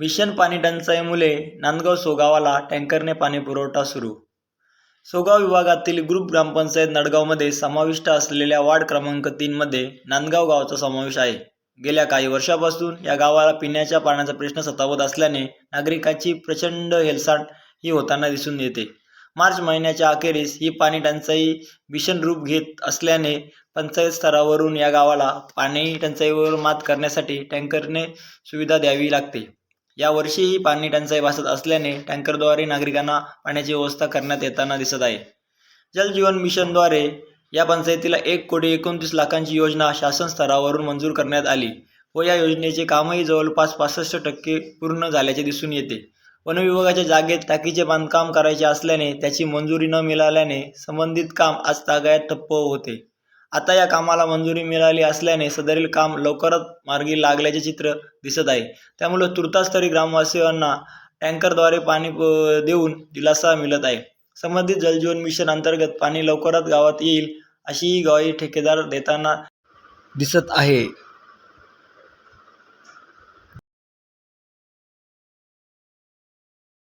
भीषण पाणी टंचाईमुळे नांदगाव सोगावाला टँकरने पाणीपुरवठा सुरू. सोगाव विभागातील ग्रुप ग्रामपंचायत नडगावमध्ये समाविष्ट असलेल्या वार्ड क्रमांक तीनमध्ये नांदगाव गावाचा समावेश आहे. गेल्या काही वर्षापासून या गावाला पिण्याच्या पाण्याचा प्रश्न सतावत असल्याने नागरिकांची प्रचंड हेलसाट ही होताना दिसून येते. मार्च महिन्याच्या अखेरीस ही पाणी टंचाई भीषण रूप घेत असल्याने पंचायत स्तरावरून या गावाला पाणी टंचाईवर मात करण्यासाठी टँकरने सुविधा द्यावी लागते. यावर्षीही पाणी टंचाई भासत असल्याने टँकरद्वारे नागरिकांना पाण्याची व्यवस्था करण्यात येताना दिसत आहे. जल जीवन मिशनद्वारे या पंचायतीला एक कोटी एकोणतीस लाखांची योजना शासन स्तरावरून मंजूर करण्यात आली व या योजनेचे कामही जवळपास पासष्ट टक्के पूर्ण झाल्याचे दिसून येते. वनविभागाच्या जागेत टाकीचे बांधकाम करायचे असल्याने त्याची मंजुरी न मिळाल्याने संबंधित काम आज तागायत ठप्प होते. आता या कामाला मंजुरी मिळाली असल्याने सदरील काम लवकरच मार्गी लागल्याचे चित्र दिसत आहे. त्यामुळे तुर्तास तरी ग्रामवासियांना टँकरद्वारे पाणी प- देऊन दिलासा मिळत आहे. संबंधित जलजीवन मिशन अंतर्गत पाणी लवकरात गावात येईल अशीही ग्वाही ठेकेदार देताना दिसत आहे.